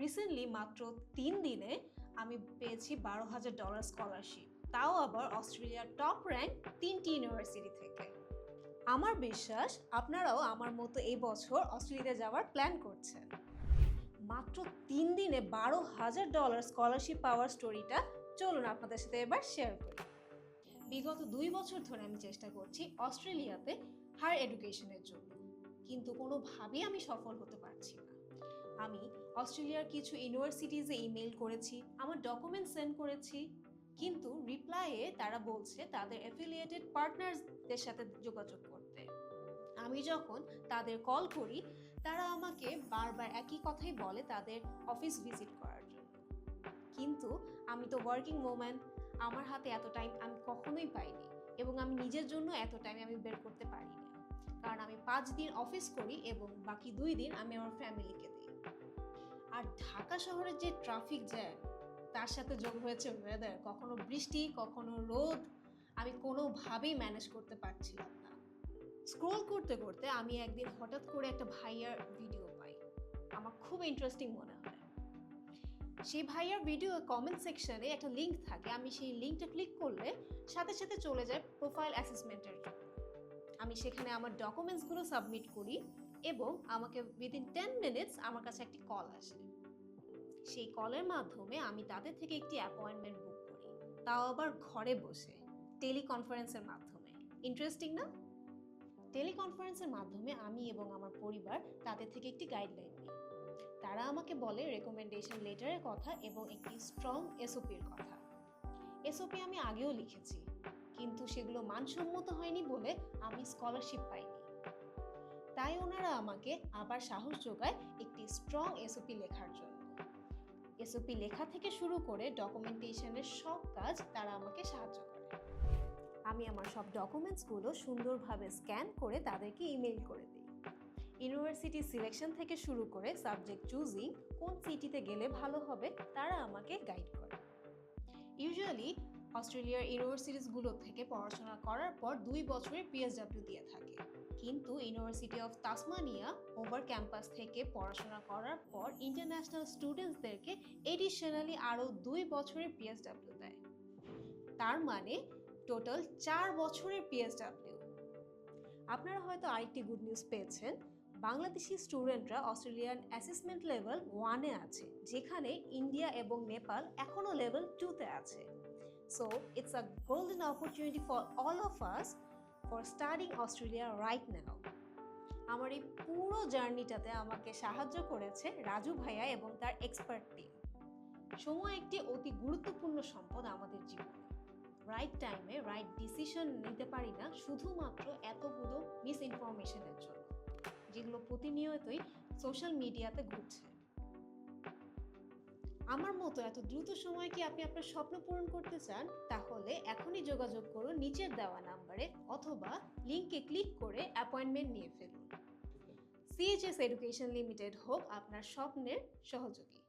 Recently মাত্র তিন দিনে আমি পেয়েছি বারো হাজার ডলার স্কলারশিপ তাও আবার অস্ট্রেলিয়ার টপ র্যাঙ্ক তিনটি ইউনিভার্সিটি থেকে। আমার বিশ্বাস, আপনারাও আমার মতো এই বছর অস্ট্রেলিয়াতে যাওয়ার প্ল্যান করছেন। মাত্র তিন দিনে বারো হাজার ডলার স্কলারশিপ পাওয়ার স্টোরিটা চলুন আপনাদের সাথে এবার শেয়ার করি। বিগত দুই বছর ধরে আমি চেষ্টা করছি অস্ট্রেলিয়াতে হায়ার এডুকেশনের জন্য। কিন্তু কোনোভাবেই আমি সফল হতে পারছি না। আমি অস্ট্রেলিয়ার কিছু ইউনিভার্সিটিজে ইমেল করেছি, আমার ডকুমেন্ট সেন্ড করেছি, কিন্তু রিপ্লাইয়ে তারা বলছে তাদের অ্যাফিলিয়েটেড পার্টনার্সদের সাথে যোগাযোগ করতে। আমি যখন তাদের কল করি, তারা আমাকে বারবার একই কথাই বলে তাদের অফিস ভিজিট করার জন্য। কিন্তু আমি তো ওয়ার্কিং মোমেন্ট আমার হাতে এত টাইম আমি কখনোই পাইনি এবং আমি নিজের জন্য এত টাইম আমি বের করতে পারি না কারণ আমি পাঁচ দিন অফিস করি এবং বাকি দুই দিন আমি আমার ফ্যামিলিকে দিই। ঢাকা শহরের যে ট্রাফিক জ্যাম তার সাথে যোগ হয়েছে ওয়েদার কখনো বৃষ্টি, কখনো রোদ, আমি কোনোভাবেই ম্যানেজ করতে পারছিলাম না। স্ক্রোল করতে করতে আমি একদিন হঠাৎ করে একটা ভাইয়ার ভিডিও পাই। আমার খুব ইন্টারেস্টিং মনে হয়। সেই ভাইয়ার ভিডিও কমেন্ট সেকশনে একটা লিঙ্ক থাকে। আমি সেই লিঙ্কটা ক্লিক করলে সাথে সাথে চলে যায় প্রোফাইল অ্যাসেসমেন্টের জন্য। আমি সেখানে আমার ডকুমেন্টসগুলো সাবমিট করি এবং আমাকে উইদিন টেন মিনিটস আমার কাছে একটি কল আসে। সেই কলের মাধ্যমে আমি তাদের থেকে একটি অ্যাপয়েন্টমেন্ট বুক করি। তাও আবার ঘরে বসে টেলিকনফারেন্সের মাধ্যমে। ইন্টারেস্টিং না? টেলিকনফারেন্সের মাধ্যমে আমি এবং আমার পরিবার তাদের থেকে একটি গাইডলাইন নিই। তারা আমাকে বলে রেকমেন্ডেশন লেটারের কথা এবং একটি স্ট্রং এসওপির কথা। এসওপি আমি আগেও লিখেছি। কিন্তু সেগুলো মানসম্মত হয়নি বলে আমি স্কলারশিপ পাইনি। তাই ওনারা আমাকে আবার সাহস যোগায় একটি স্ট্রং এসওপি লেখার জন্য। এসওপি লেখা থেকে শুরু করে ডকুমেন্টেশনের সব কাজ তারা আমাকে সাহায্য করে। আমি আমার সব ডকুমেন্টসগুলো সুন্দরভাবে স্ক্যান করে তাদেরকে ইমেল করে দিই। ইউনিভার্সিটি সিলেকশন থেকে শুরু করে সাবজেক্ট চুজিং কোন সিটিতে গেলে ভালো হবে, তারা আমাকে গাইড করে। ইউজুয়ালি অস্ট্রেলিয়ার ইউনিভার্সিটিসগুলো থেকে পড়াশোনা করার পর দুই বছরের পিএসডাব্লিউ দিয়ে থাকে। কিন্তু University of Tasmania over campus থেকে পড়াশোনা করার পর ইন্টারন্যাশনাল স্টুডেন্টসদেরকে এডিশনালি আরও দুই বছরের পিএসডাব্লিউ দেয়। তার মানে টোটাল চার বছরের পিএসডাব্লিউ আপনারা হয়তো আরেকটি গুড নিউজ পেয়েছেন। বাংলাদেশি স্টুডেন্টরা অস্ট্রেলিয়ান অ্যাসেসমেন্ট লেভেল ওয়ানে আছে, যেখানে ইন্ডিয়া এবং নেপাল এখনও লেভেল টুতে আছে। So it's a golden opportunity for all of us for studying Australia right now আমার এই পুরো জার্নিটাতে আমাকে সাহায্য করেছে রাজু ভাইয়া এবং তার এক্সপার্ট টিম সময় একটি অতি গুরুত্বপূর্ণ সম্পদ আমাদের জীবনে। রাইট টাইমে রাইট ডিসিশন নিতে পারি না, শুধুমাত্র এতগুলো মিস ইনফরমেশনের জন্য, যেগুলো প্রতিনিয়তই সোশ্যাল মিডিয়াতে ঘুরছে। আমার মতো এত দ্রুত সময় কি আপনি আপনার স্বপ্ন পূরণ করতে চান? তাহলে এখনই যোগাযোগ করুন নিচের দেওয়া নাম্বারে অথবা লিঙ্কে ক্লিক করে অ্যাপয়েন্টমেন্ট নিয়ে ফেলুন। সিএইচএস এডুকেশন লিমিটেড হোক আপনার স্বপ্নের সহযোগী।